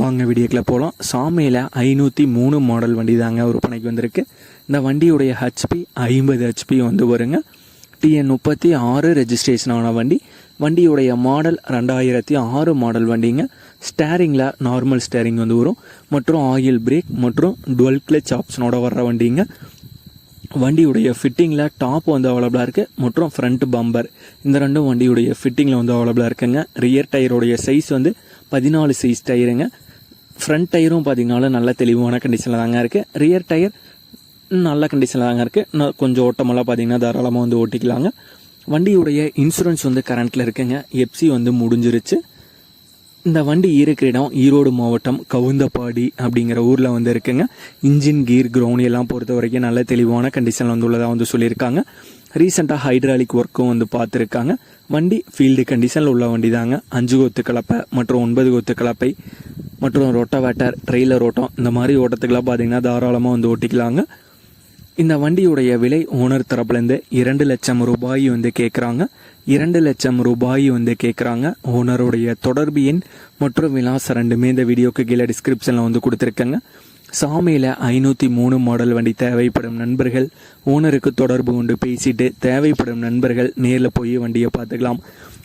வாங்க வீடியோக்கில் போகலாம் சாமியில் ஐநூற்றி மூணு மாடல் வண்டி தாங்க விற்பனைக்கு வந்திருக்கு. இந்த வண்டியுடைய ஹெச்பி ஐம்பது ஹெச்பி வந்து வருங்க. டிஎன் முப்பத்தி ஆறு ரெஜிஸ்ட்ரேஷன் ஆன வண்டி. வண்டியுடைய மாடல் ரெண்டாயிரத்தி ஆறு மாடல் வண்டிங்க. ஸ்டேரிங்கில் நார்மல் ஸ்டேரிங் வந்து வரும். மற்றும் ஆயில் பிரேக் மற்றும் டுவெல் கிளச் ஆப்ஷனோட வர்ற வண்டிங்க. வண்டியுடைய ஃபிட்டிங்கில் டாப் வந்து அவைலபிளாக இருக்குது மற்றும் ஃப்ரண்ட் பம்பர் இந்த ரெண்டும் வண்டியுடைய ஃபிட்டிங்கில் வந்து அவைலபிளாக இருக்குங்க. ரியர் டயருடைய சைஸ் வந்து பதினாலு சைஸ் டயருங்க ஃப்ரண்ட் டயரும் பார்த்தீங்கன்னா நல்ல தெளிவான கண்டிஷனில் தாங்க இருக்குது ரியர் டயர் நல்ல கண்டிஷனில் தாங்க இருக்குது கொஞ்சம் ஓட்டமெல்லாம் பார்த்தீங்கன்னா தாராளமாக வந்து ஓட்டிக்கலாங்க. வண்டியுடைய இன்சூரன்ஸ் வந்து கரண்ட்டில் இருக்குங்க. எப்சி வந்து முடிஞ்சிருச்சு. இந்த வண்டி இருக்கிற இடம் ஈரோடு மாவட்டம் கவுந்தப்பாடி அப்படிங்கிற ஊரில் வந்து இருக்குங்க. இன்ஜின் கீர் கிரவுண்ட் எல்லாம் பொறுத்த வரைக்கும் நல்ல தெளிவான கண்டிஷனில் வந்து உள்ளதாக வந்து சொல்லியிருக்காங்க. ரீசெண்டாக ஹைட்ராலிக் ஒர்க்கும் வந்து பார்த்துருக்காங்க வண்டி ஃபீல்டு கண்டிஷனில் உள்ள வண்டி தாங்க அஞ்சு கொத்து கலப்பை மற்றும் ஒன்பது கொத்து கலப்பை. மற்றும் ரொட்டவேட்டர் ட்ரெய்லர் ஓட்டம் இந்த மாதிரி ஓட்டத்துக்கெல்லாம் பார்த்தீங்கன்னா தாராளமாக வந்து ஓட்டிக்கலாங்க. இந்த வண்டியுடைய விலை ஓனர் தரப்புலேருந்து இரண்டு லட்சம் ரூபாய் வந்து கேட்குறாங்க இரண்டு லட்சம் ரூபாய் வந்து கேட்குறாங்க ஓனருடைய தொடர்பு எண் மற்றும் விலாசம் ரெண்டுமே இந்த வீடியோக்கு கீழே டிஸ்கிரிப்ஷனில் வந்து கொடுத்துருக்கேங்க. சாமியில் ஐநூற்றி மூணு மாடல் வண்டி தேவைப்படும் நண்பர்கள். ஓனருக்கு தொடர்பு கொண்டு பேசிட்டு தேவைப்படும் நண்பர்கள் நேரில் போய் வண்டியை பார்த்துக்கலாம்.